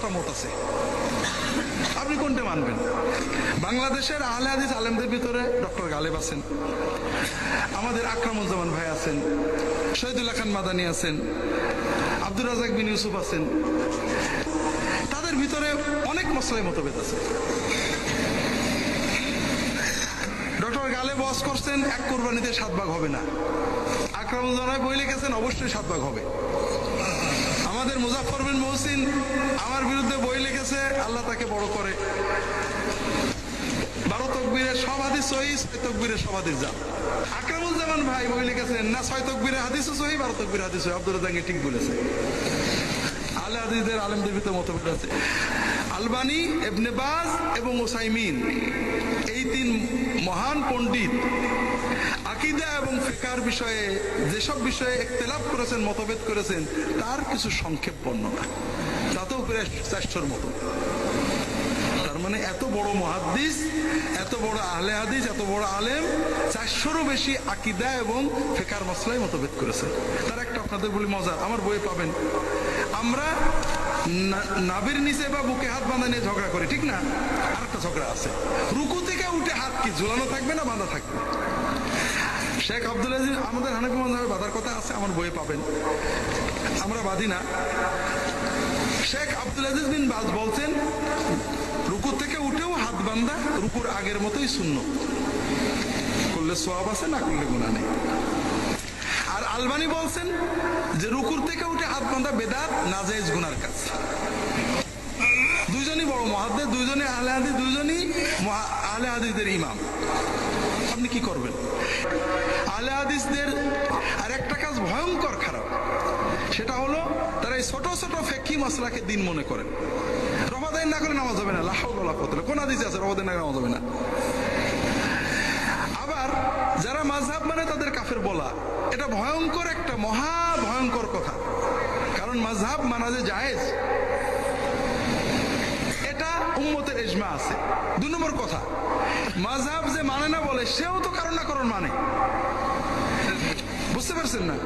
দশটা মত আছে। আপনি কোনটা মানবেন? বাংলাদেশের আহলে হাদিস আলেমদের ভিতরে ডক্টর গালেব আছেন। আমাদের আকরামুজ্জামান ভাই আছেন। শহীদুল্লাহ খান মাদানি আছেন। আব্দুর রাজাক বিন ইউসুফ আছেন। তাদের ভিতরে অনেক মশলাই মতভেদ আছে। ডক্টর গালে বস করছেন, এক কোরবানিতে সাত ভাগ হবে না। আকরামুজ্জামান বই লিখেছেন, অবশ্যই সাত ভাগ হবে। আমাদের মুজাফর বিন মহসিন আমার বিরুদ্ধে বই লিখেছে আল্লাহ তাকে বড় করে। বারো তকবীরের সব সহি, ছয় তকবীরের ভাই বই লিখেছেন, না ছয় তকবীরের সহি, বারো তকবীরের হাদিস সহি। আব্দুল ঠিক বলেছে। আলে হাদিসদের আলেমদের মতভেদ আছে। আলবানি এবং ওসাইমিন, এই তিন মহান পণ্ডিত আকিদা এবং ফিকার বিষয়ে, যেসব বিষয়ে একতেলাপ করেছেন, মতভেদ করেছেন, তার কিছু সংক্ষেপ বর্ণনা। তাতেও চারশোর মতো। তার মানে এত বড় মহাদ্দিস, এত বড় আহলে হাদিস, এত বড় আলেম, চারশোরও বেশি আকিদা এবং ফেকার মশলায় মতভেদ করেছে। তার একটা আপনাদের বলি মজা, আমার বইয়ে পাবেন। আমরা না- নাভির নিচে বা বুকে হাত বাঁধা নিয়ে ঝগড়া করি, ঠিক না? ঝগড়া আছে। রুকু থেকে উঠে হাত কি, ঝুলানো থাকবে না, বাঁধা থাকবে? শেখ আব্দুল আজিজ, আমাদের হানাফি মজাবে বাঁধার কথা আছে, আমার বইয়ে পাবেন। আমরা বাঁধি না। শেখ আব্দুল আজিজ বিন বাজ বলছেন, রুকু থেকে উঠেও হাত বান্ধা রুকুর আগের মতোই শূন্য। করলে সোয়াব আছে, না করলে গুণা নেই। আর আলবানি বলছেন যে, রুকুর থেকে উঠে হাত বান্ধা বেদাত নাজাইজ গুনার কাজ। দুইজনই বড় মহাদ্দে দুইজনই আহলে হাদিস দুইজনই মহা- আহলে হাদিসদের ইমাম। আপনি কি করবেন? আহলে হাদিসদের আর একটা কাজ ভয়ঙ্কর খারাপ। সেটা হলো, তারা এই ছোট ছোট ফেকি মশলাকে দিন মনে করেন। রমাদাইন না করে নামাজ হবে না লাহাও গলা করতে কোন আদিস আছে রমাদাইন না করে নামাজ হবে না? আবার যারা মাঝহাব মানে তাদের কাফের বলা, এটা ভয়ঙ্কর একটা, মহা ভয়ঙ্কর কথা। কারণ মাঝহাব মানা যে জায়েজ। উম্মতের এজমা আছে। দু নম্বর কথা মাঝহাব যে মানে না বলে, সেও তো কারণ না কারণ মানে। বুঝতে পারছেন না?